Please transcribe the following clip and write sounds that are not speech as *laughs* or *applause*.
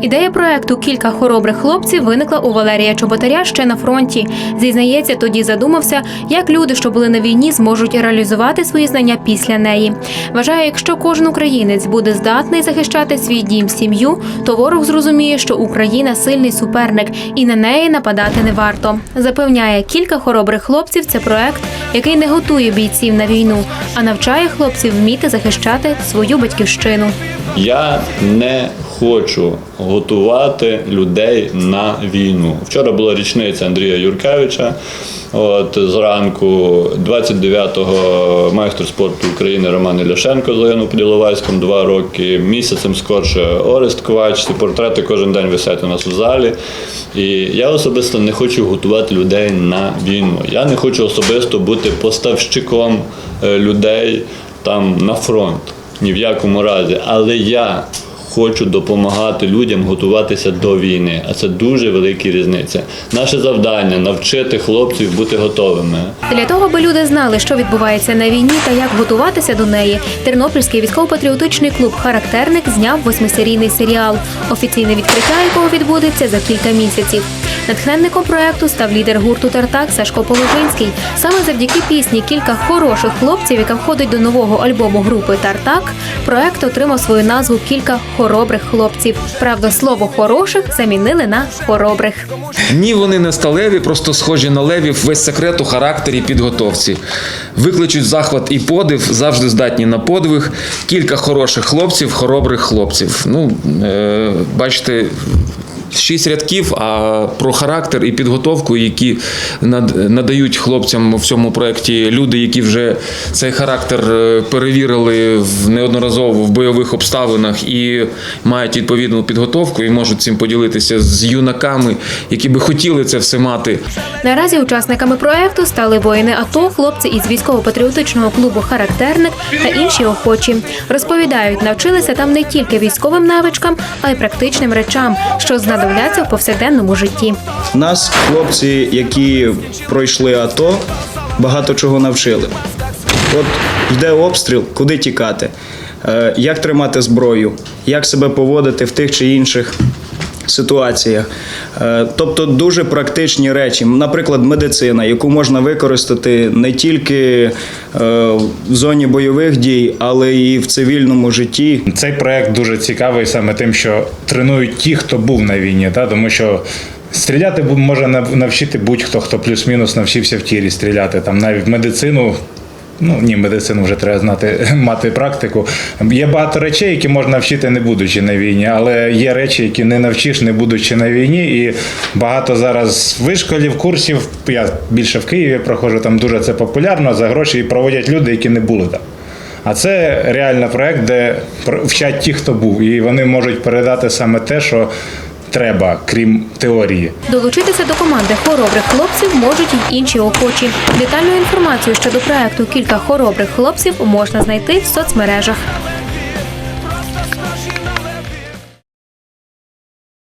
Ідея проекту Кілька хоробрих хлопців виникла у Валерія Чоботаря ще на фронті. Зізнається, тоді задумався, як люди, що були на війні, зможуть реалізувати свої знання після неї. Вважає, якщо кожен українець буде здатний захищати свій дім, сім'ю, то ворог зрозуміє, що Україна сильний суперник і на неї нападати не варто. Запевняє, кілька хоробрих хлопців це проект, який не готує бійців на війну, а навчає хлопців вміти захищати свою батьківщину. Я не хочу готувати людей на війну. Вчора була річниця Андрія Юркевича. От зранку 29-го майстер спорту України Роман Іляшенко загинув під Іловайськом два роки. Місяцем скорше Орест Ковач. Ці портрети кожен день висять у нас у залі. І я особисто не хочу готувати людей на війну. Я не хочу особисто бути поставщиком е, людей там на фронт. Ні в якому разі. Але я хочу допомагати людям готуватися до війни. А це дуже велика різниця. Наше завдання навчити хлопців бути готовими. Для того, аби люди знали, що відбувається на війні та як готуватися до неї, Тернопільський військово-патріотичний клуб Характерник зняв восьмисерійний серіал, офіційне відкриття якого відбудеться за кілька місяців. Натхненником проекту став лідер гурту Тартак Сашко Положинський. Саме завдяки пісні Кілька хороших хлопців, яка входить до нового альбому групи Тартак, проект отримав свою назву Кілька хоробрих хлопців. Правда, слово хороших замінили на хоробрих. Ні, вони не сталеві, просто схожі на левів. Весь секрет у характері підготовці. Викличуть захват і подив, завжди здатні на подвиг. Кілька хороших хлопців, хоробрих хлопців. Ну, е, бачите. Шість рядків, а про характер і підготовку, які надають хлопцям в цьому проєкті люди, які вже цей характер е, перевірили в неодноразово в бойових обставинах і мають відповідну підготовку, і можуть цим поділитися з юнаками, які би хотіли це все мати. Наразі учасниками проекту стали воїни АТО, хлопці із військово-патріотичного клубу Характерник та інші охочі. Розповідають, навчилися там не тільки військовим навичкам, а й практичним речам, що знадобляться в повсякденному житті. Нас хлопці, які пройшли АТО, багато чого навчили. От йде обстріл, куди тікати, е, як тримати зброю, як себе поводити в тих чи інших ситуаціях. Е, Тобто дуже практичні речі. Наприклад, медицина, яку можна використати не тільки е, в зоні бойових дій, але і в цивільному житті. Цей проект дуже цікавий саме тим, що тренують ті, хто був на війні, та? тому що. Стріляти може навчити будь-хто, хто плюс-мінус навчився в тілі стріляти. Там навіть в медицину, ну ні, медицину вже треба знати, *laughs* мати практику. Є багато речей, які можна навчити, не будучи на війні, але є речі, які не навчиш, не будучи на війні. І багато зараз вишколів, курсів. Я більше в Києві проходжу, там дуже це популярно за гроші і проводять люди, які не були там. А це реально проект, де вчать ті, хто був, і вони можуть передати саме те, що треба, крім теорії. Долучитися до команди хоробрих хлопців можуть й інші охочі. Детальну інформацію щодо проекту Кілька хоробрих хлопців можна знайти в соцмережах.